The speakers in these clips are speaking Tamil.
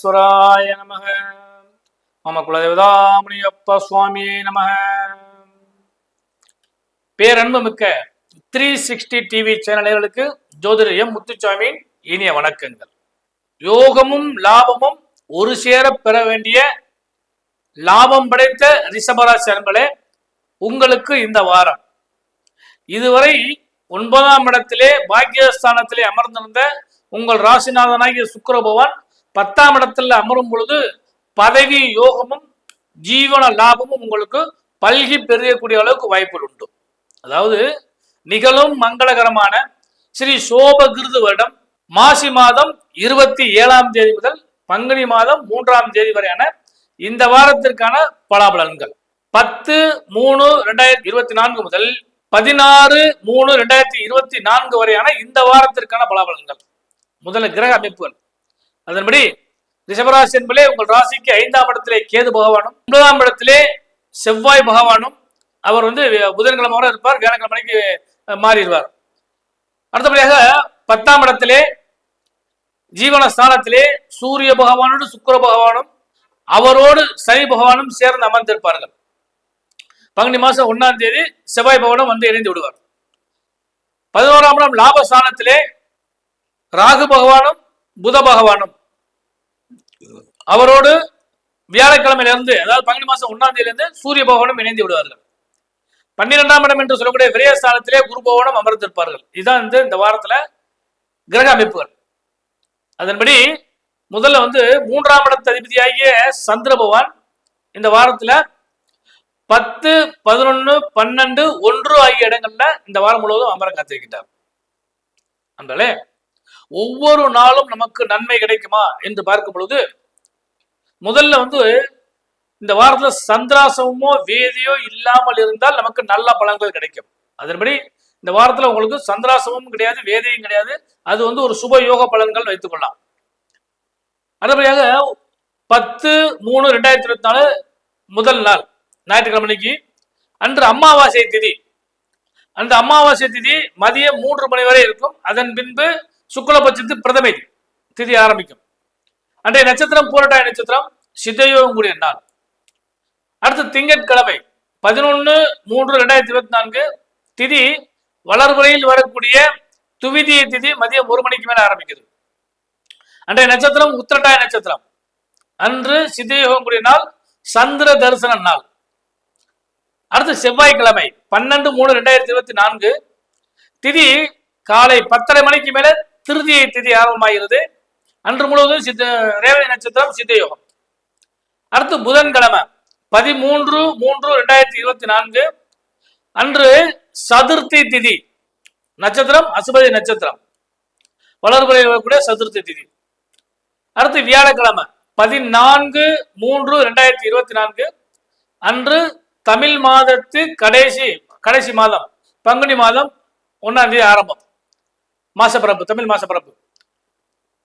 விக்னேஸ்வராய நமக. மம குலதேவதாமணியப்ப சுவாமியே நமக. பேரன்பு மிக்க த்ரீ சிக்ஸ்டி டிவி சேனல்களுக்கு ஜோதிடர் எம் இனிய வணக்கங்கள். யோகமும் லாபமும் ஒரு சேர பெற வேண்டிய லாபம் படைத்த ரிஷபராசி அன்பளே உங்களுக்கு இந்த வாரம். இதுவரை ஒன்பதாம் இடத்திலே பாக்கியஸ்தானத்திலே அமர்ந்திருந்த உங்கள் ராசிநாதனாகிய சுக்கிர பகவான் பத்தாம் இடத்துல அமரும் பொழுது பதவி யோகமும் ஜீவன லாபமும் உங்களுக்கு பல்கி பெருகக்கூடிய அளவுக்கு வாய்ப்புகள் உண்டு. அதாவது நிகழும் மங்களகரமான ஸ்ரீ சோபகிருது வருடம் மாசி மாதம் இருபத்தி ஏழாம் தேதி முதல் பங்குனி மாதம் மூன்றாம் தேதி வரையான இந்த வாரத்திற்கான பலாபலன்கள். பத்து மூணு ரெண்டாயிரத்தி இருபத்தி நான்கு முதல் பதினாறு மூணு ரெண்டாயிரத்தி இருபத்தி நான்கு வரையான இந்த வாரத்திற்கான பலாபலன்கள். முதல்ல கிரக அமைப்புகள். அதன்படி ரிஷபராசி என்பதே உங்கள் ராசிக்கு ஐந்தாம் இடத்திலே கேது பகவானும் ஒன்பதாம் இடத்திலே செவ்வாய் பகவானும் அவர் வந்து புதன்கிழமை வரை இருப்பார் வியாழக்கிழமைக்கு மாறிடுவார். அடுத்தபடியாக பத்தாம் இடத்திலே ஜீவன ஸ்தானத்திலே சூரிய பகவானோடு சுக்கர பகவானும் அவரோடு சனி பகவானும் சேர்ந்து அமர்ந்திருப்பார்கள். பங்குனி மாசம் ஒன்னாம் தேதி செவ்வாய் பகவானும் வந்து இணைந்து விடுவார். பதினோராம் இடம் லாபஸ்தானத்திலே ராகு பகவானும் புத பகவானும் அவரோடு வியாழக்கிழமையிலிருந்து அதாவது பங்குனி மாசம் ஒன்னாம் தேதியிலிருந்து சூரிய பகவானும் இணைந்து விடுவார்கள். பன்னிரெண்டாம் இடம் என்று சொல்லக்கூடிய விரயஸ்தானத்திலே குரு பகவானும் அமர்ந்திருப்பார்கள். இதுதான் வந்து இந்த வாரத்துல கிரக அமைப்புகள். அதன்படி முதல்ல வந்து மூன்றாம் இடத்து அதிபதியாகிய சந்திர பகவான் இந்த வாரத்துல பத்து பதினொன்னு பன்னெண்டு ஒன்று ஆகிய இடங்கள்ல இந்த வாரம் முழுவதும் அமர காத்திருக்கின்றார். அன்றே ஒவ்வொரு நாளும் நமக்கு நன்மை கிடைக்குமா என்று பார்க்கும் பொழுது முதல்ல வந்து இந்த வாரத்துல சந்திராசமோ வேதியோ இல்லாமல் இருந்தால் நமக்கு நல்ல பலன்கள் கிடைக்கும். அதன்படி இந்த வாரத்துல உங்களுக்கு சந்திராசமும் கிடையாது வேதியும் கிடையாது. அது வந்து ஒரு சுப யோக பலன்கள் வைத்துக் கொள்ளலாம் அடுத்தபடியாக பத்து மூணு ரெண்டாயிரத்தி இருபத்தி நாலு முதல் நாள் ஞாயிற்றுக்கிழமைக்கு அன்று அமாவாசை திதி. அந்த அமாவாசை திதி மதியம் மூன்று மணி வரை இருக்கும். அதன் பின்பு சுக்லபட்சத்து பிரதமை திதி ஆரம்பிக்கும். அன்றைய நட்சத்திரம் பூரட்டாய நட்சத்திரம் சித்தயோகம் கூடிய நாள். அடுத்து திங்கட்கிழமை பதினொன்று மூன்று ரெண்டாயிரத்தி இருபத்தி நான்கு திதி வளர்வரையில் வரக்கூடிய துவிதிய திதி மதியம் ஒரு மணிக்கு மேல ஆரம்பிக்குது. அன்றைய நட்சத்திரம் உத்திரட்டாய நட்சத்திரம். அன்று சித்தயோகம் கூடிய நாள் சந்திர தரிசன நாள். அடுத்து செவ்வாய்க்கிழமை பன்னெண்டு மூணு ரெண்டாயிரத்தி இருபத்தி நான்கு திதி காலை பத்தரை மணிக்கு மேல திருதியை திதி ஆரம்பமாகிறது அன்று முழுவதும் சித்த ரேவதி நட்சத்திரம் சித்தயோகம். அடுத்து புதன்கிழமை பதிமூன்று மூன்று ரெண்டாயிரத்தி இருபத்தி நான்கு. அன்று சதுர்த்தி திதி நட்சத்திரம் அசுபதி நட்சத்திரம். வளர்புரை கூட சதுர்த்தி திதி. அடுத்து வியாழக்கிழமை பதினான்கு மூன்று ரெண்டாயிரத்தி இருபத்தி நான்கு. அன்று தமிழ் மாதத்து கடைசி கடைசி மாதம் பங்குனி மாதம் ஒன்னாம் தேதி ஆரம்பம். மாசப்பிறப்பு தமிழ் மாசப்பிறப்பு.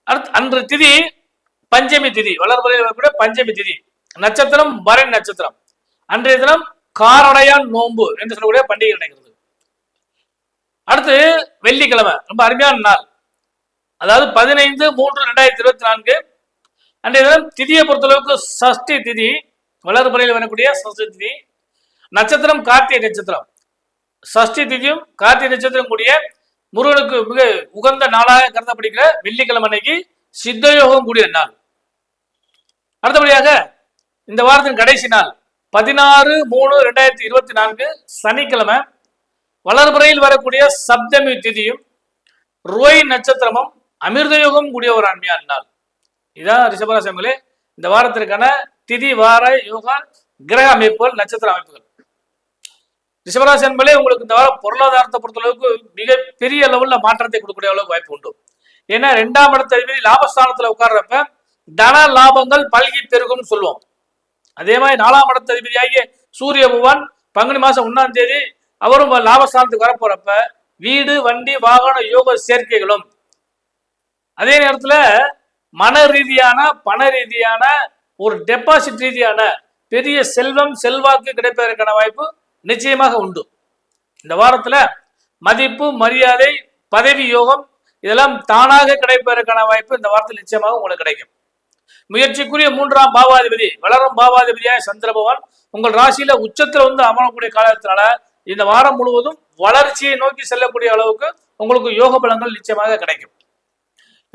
அடுத்து அன்று திதி பஞ்சமி திதி. வளர்பறையில் கூட பஞ்சமி திதி. நட்சத்திரம் பரணி நட்சத்திரம். அன்றைய தினம் காரடையான் நோன்பு என்று சொல்லக்கூடிய பண்டிகை நடக்கிறது. அடுத்து வெள்ளிக்கிழமை ரொம்ப அருமையான நாள். அதாவது பதினைந்து மூன்று ரெண்டாயிரத்தி இருபத்தி நான்கு. அன்றைய தினம் திதியை பொறுத்தளவுக்கு சஷ்டி திதி வளர்பறையில் வரக்கூடிய சஷ்டி திதி. நட்சத்திரம் கார்த்திகை நட்சத்திரம். சஷ்டி திதியும் கார்த்திகை நட்சத்திரம் கூடிய முருகனுக்கு மிக உகந்த நாளாக கருதப்படுகிற வெள்ளிக்கிழமை அன்னைக்கு சித்தயோகம் கூடிய நாள். அடுத்தபடியாக இந்த வாரத்தின் கடைசி நாள் பதினாறு மூணு ரெண்டாயிரத்தி இருபத்தி நான்கு சனிக்கிழமை. வளர்புறையில் வரக்கூடிய சப்தமி திதியும் ரோய் நட்சத்திரமும் அமிர்தயோகம் கூடிய ஒரு அண்மையான நாள். இதான் ரிஷபராசியங்களே இந்த வாரத்திற்கான திதி வார யோகா கிரக அமைப்புகள் நட்சத்திர அமைப்புகள். ரிஷபராசி என்பதே உங்களுக்கு இந்த வாரம் பொருளாதாரத்தை பொறுத்தளவுக்கு மிக பெரிய மாற்றத்தை கொடுக்கக்கூடிய அளவுக்கு வாய்ப்பு உண்டு. ஏன்னா ரெண்டாம் இடத்த அதிபதி லாபஸ்தானத்தில் உட்கார்றப்ப தன லாபங்கள் பல்கி பெருகும்னு சொல்லுவோம். அதே மாதிரி நாலாம் இடத்த அதிபதியாகிய சூரிய பகவான் பங்குனி மாதம் ஒன்றாம் தேதி அவரும் லாபஸ்தானத்துக்கு வரப்போறப்ப வீடு வண்டி வாகன யோக சேர்க்கைகளும். அதே நேரத்துல மன ரீதியான பண ரீதியான ஒரு டெபாசிட் ரீதியான பெரிய செல்வம் செல்வாக்கு கிடைப்பதற்கான வாய்ப்பு நிச்சயமாக உண்டு. இந்த வாரத்துல மதிப்பு மரியாதை பதவி யோகம் இதெல்லாம் தானாக கிடைப்பதற்கான வாய்ப்பு இந்த வாரத்தில் நிச்சயமாக உங்களுக்கு கிடைக்கும். முயற்சிக்குரிய மூன்றாம் பாவாதிபதி வளரும் பாவாதிபதியாக சந்திர பகவான் உங்கள் ராசியில உச்சத்துல வந்து அமரக்கூடிய காலத்தினால இந்த வாரம் முழுவதும் வளர்ச்சியை நோக்கி செல்லக்கூடிய அளவுக்கு உங்களுக்கு யோக பலங்கள் நிச்சயமாக கிடைக்கும்.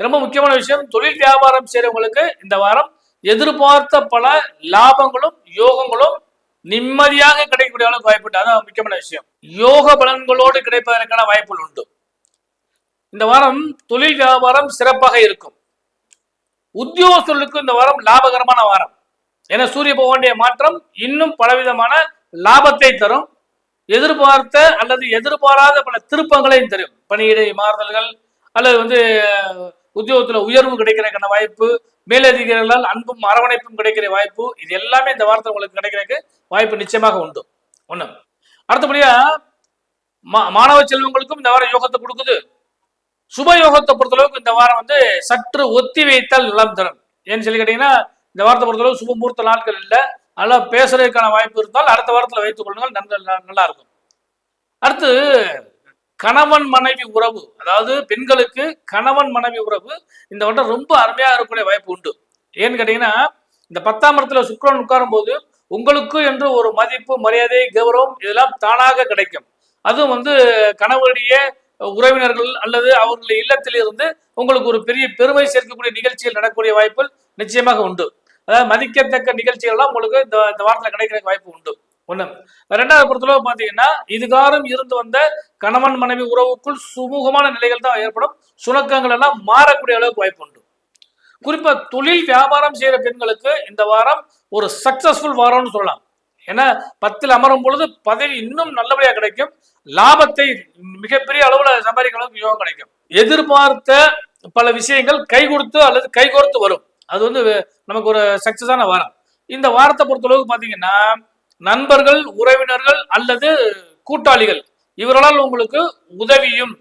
ரொம்ப முக்கியமான விஷயம். தொழில் வியாபாரம் செய்யறவங்களுக்கு இந்த வாரம் எதிர்பார்த்த பல லாபங்களும் யோகங்களும் நிம்மதியாக கிடைக்கக்கூடிய அளவுக்கு வாய்ப்பு அதான் முக்கியமான விஷயம். யோக பலன்களோடு கிடைப்பதற்கான வாய்ப்புகள் உண்டு இந்த வாரம் தொழில் வியாபாரம் சிறப்பாக இருக்கும். உத்தியோகஸ்தர்களுக்கு இந்த வாரம் லாபகரமான வாரம். ஏன்னா சூரிய பகவானுடைய மாற்றம் இன்னும் பலவிதமான லாபத்தை தரும். எதிர்பார்த்த அல்லது எதிர்பாராத பல திருப்பங்களையும் தரும். பணியிடை மாறுதல்கள் அல்லது வந்து உத்தியோகத்துல உயர்வு கிடைக்கிறதுக்கான வாய்ப்பு மேலதிகாரிகளால் அன்பும் அரவணைப்பும் கிடைக்கிற வாய்ப்பு இது எல்லாமே இந்த வாரத்தில் உங்களுக்கு கிடைக்கிறதுக்கு வாய்ப்பு நிச்சயமாக உண்டு. ஒன்று அடுத்தபடியா மா- மாணவ செல்வங்களுக்கும் இந்த வாரம் யோகத்தை கொடுக்குது. சுப யோகத்தை பொறுத்தளவுக்கு இந்த வாரம் வந்து சற்று ஒத்தி வைத்தால் நலம் தரும். ஏன்னு சொல்லி கேட்டீங்கன்னா இந்த வாரத்தை பொறுத்தளவு சுப முகூர்த்த நாட்கள் இல்லை. அதெல்லாம் பேசுறதுக்கான வாய்ப்பு இருந்தால் அடுத்த வாரத்தில் வைத்துக் கொள்ளுங்கள். நல்ல நல்லா இருக்கும். அடுத்து கணவன் மனைவி உறவு அதாவது பெண்களுக்கு கணவன் மனைவி உறவு இந்த வட்டம் ரொம்ப அருமையாக இருக்கக்கூடிய வாய்ப்பு உண்டு. ஏன்னு கேட்டீங்கன்னா இந்த பத்தாம் இடத்துல சுக்கரன் உட்காரும் போது உங்களுக்கு என்று ஒரு மதிப்பு மரியாதை கௌரவம் இதெல்லாம் தானாக கிடைக்கும். அதுவும் வந்து கணவருடைய உறவினர்கள் அல்லது அவர்களுடைய இல்லத்தில் இருந்து உங்களுக்கு ஒரு பெரிய பெருமை சேர்க்கக்கூடிய நிகழ்ச்சிகள் நடக்கக்கூடிய வாய்ப்புகள் நிச்சயமாக உண்டு. அதாவது மதிக்கத்தக்க நிகழ்ச்சிகள்லாம் உங்களுக்கு இந்த இந்த வாரத்தில் கிடைக்கிற வாய்ப்பு உண்டு. ஒண்ணு. ரெண்டாவது பொறுத்தளவு பாத்தீங்கன்னா இதுகாரம் இருந்து வந்த கணவன் மனைவி உறவுக்குள் சுமூகமான நிலைகள் தான் ஏற்படும். சுணக்கங்கள் எல்லாம் மாறக்கூடிய அளவுக்கு வாய்ப்பு உண்டு. குறிப்பா தொழில் வியாபாரம் செய்யற பெண்களுக்கு இந்த வாரம் ஒரு சக்சஸ்ஃபுல் வாரம்னு சொல்லலாம். ஏன்னா பத்தில் அமரும் பொழுது பதவி இன்னும் நல்லபடியாக கிடைக்கும். லாபத்தை மிகப்பெரிய அளவுல சம்பாதிக்கிற அளவுக்கு யோகம் கிடைக்கும். எதிர்பார்த்த பல விஷயங்கள் கை கொடுத்து அல்லது கைகோர்த்து வரும். அது வந்து நமக்கு ஒரு சக்சஸான வாரம். இந்த வாரத்தை பொறுத்தளவுக்கு பார்த்தீங்கன்னா நண்பர்கள் உறவினர்கள் அல்லது கூட்டாளிகள். இவர்களால் உங்களுக்கு உதவியும்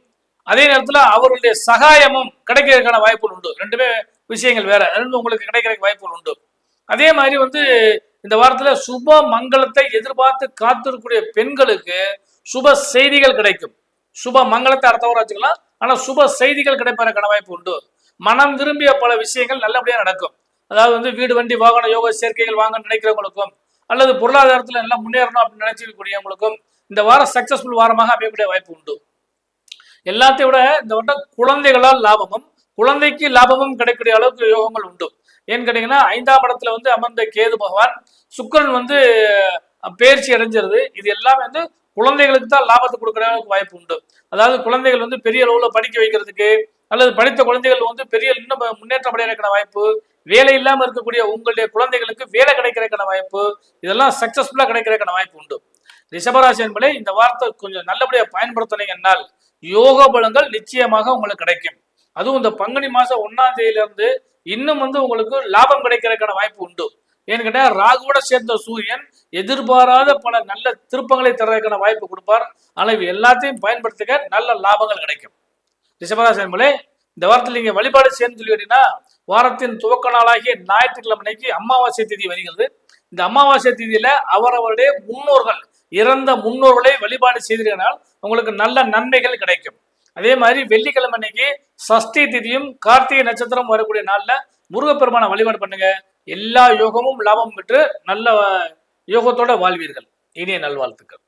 அதே நேரத்தில் அவருடைய சகாயமும் கிடைக்கிறதுக்கான வாய்ப்புகள் உண்டு. ரெண்டுமே விஷயங்கள் வேற. ரெண்டு உங்களுக்கு கிடைக்கிறதுக்கு வாய்ப்புகள் உண்டு. அதே மாதிரி வந்து இந்த வாரத்துல சுப மங்களத்தை எதிர்பார்த்து காத்திருக்கக்கூடிய பெண்களுக்கு சுப செய்திகள் கிடைக்கும். சுப மங்களத்தை அடுத்த வச்சுக்கலாம். ஆனால் சுப செய்திகள் கிடைப்பதற்கான வாய்ப்பு உண்டு. மனம் விரும்பிய பல விஷயங்கள் நல்லபடியாக நடக்கும். அதாவது வந்து வீடு வண்டி வாகன யோக சேர்க்கைகள் வாங்க நினைக்கிறவங்களுக்கும் அல்லது பொருளாதாரத்துல நல்லா முன்னேறணும் அப்படின்னு நினைச்சிருக்கக்கூடியவங்களுக்கும் இந்த வாரம் சக்சஸ்ஃபுல் வாரமாக அமையக்கூடிய வாய்ப்பு உண்டு. எல்லாத்தையும் விட இந்த வட்டம் குழந்தைகளால் லாபமும் குழந்தைக்கு லாபமும் கிடைக்கக்கூடிய அளவுக்கு யோகங்கள் உண்டு. ஏன்னு கேட்டீங்கன்னா ஐந்தாம் இடத்துல வந்து அமர்ந்த கேது பகவான் சுக்கரன் வந்து பயிற்சி அடைஞ்சிருது. இது எல்லாமே வந்து குழந்தைகளுக்கு தான் லாபத்தை கொடுக்குற அளவுக்கு வாய்ப்பு உண்டு. அதாவது குழந்தைகள் வந்து பெரிய அளவில் படிக்க வைக்கிறதுக்கு அல்லது படித்த குழந்தைகள் வந்து பெரிய இன்னும் முன்னேற்றம் அடைகிறதுக்கான வாய்ப்பு வேலை இல்லாமல் இருக்கக்கூடிய உங்களுடைய குழந்தைகளுக்கு வேலை கிடைக்கிறதுக்கான வாய்ப்பு இதெல்லாம் சக்சஸ்ஃபுல்லாக கிடைக்கிறதுக்கான வாய்ப்பு உண்டு. ரிஷபராசி என்பதை இந்த வார்த்தை கொஞ்சம் நல்லபடியா பயன்படுத்தினீங்கன்னால் யோக பலங்கள் நிச்சயமாக உங்களுக்கு கிடைக்கும். அதுவும் இந்த பங்குனி மாசம் ஒன்றாம் தேதியிலிருந்து இன்னும் வந்து உங்களுக்கு லாபம் கிடைக்கிறதுக்கான வாய்ப்பு உண்டு. ஏன்னு கேட்டா ராகுவோட சேர்ந்த சூரியன் எதிர்பாராத பல நல்ல திருப்பங்களை தர்றதுக்கான வாய்ப்பு கொடுப்பார். ஆனால் இவை எல்லாத்தையும் பயன்படுத்திக்க நல்ல லாபங்கள் கிடைக்கும். ரிஷபராசி என்பதை இந்த வாரத்தில் நீங்கள் வழிபாடு சேர்ந்து சொல்லி வாரத்தின் துவக்க நாளாகிய ஞாயிற்றுக்கிழமை அன்னைக்கு அமாவாசை தேதி வருகிறது. இந்த அமாவாசை தேதியில அவரவருடைய முன்னோர்கள் இறந்த முன்னோர்களை வழிபாடு செய்தீர்கள் உங்களுக்கு நல்ல நன்மைகள் கிடைக்கும். அதே மாதிரி வெள்ளிக்கிழமை அன்னைக்கு சஷ்டி திதியும் கார்த்திகை நட்சத்திரம் வரக்கூடிய நாளில் முருகப்பெருமான வழிபாடு பண்ணுங்க. எல்லா யோகமும் லாபம் பெற்று நல்ல யோகத்தோட வாழ்வீர்கள். இனிய நல்வாழ்த்துக்கள்.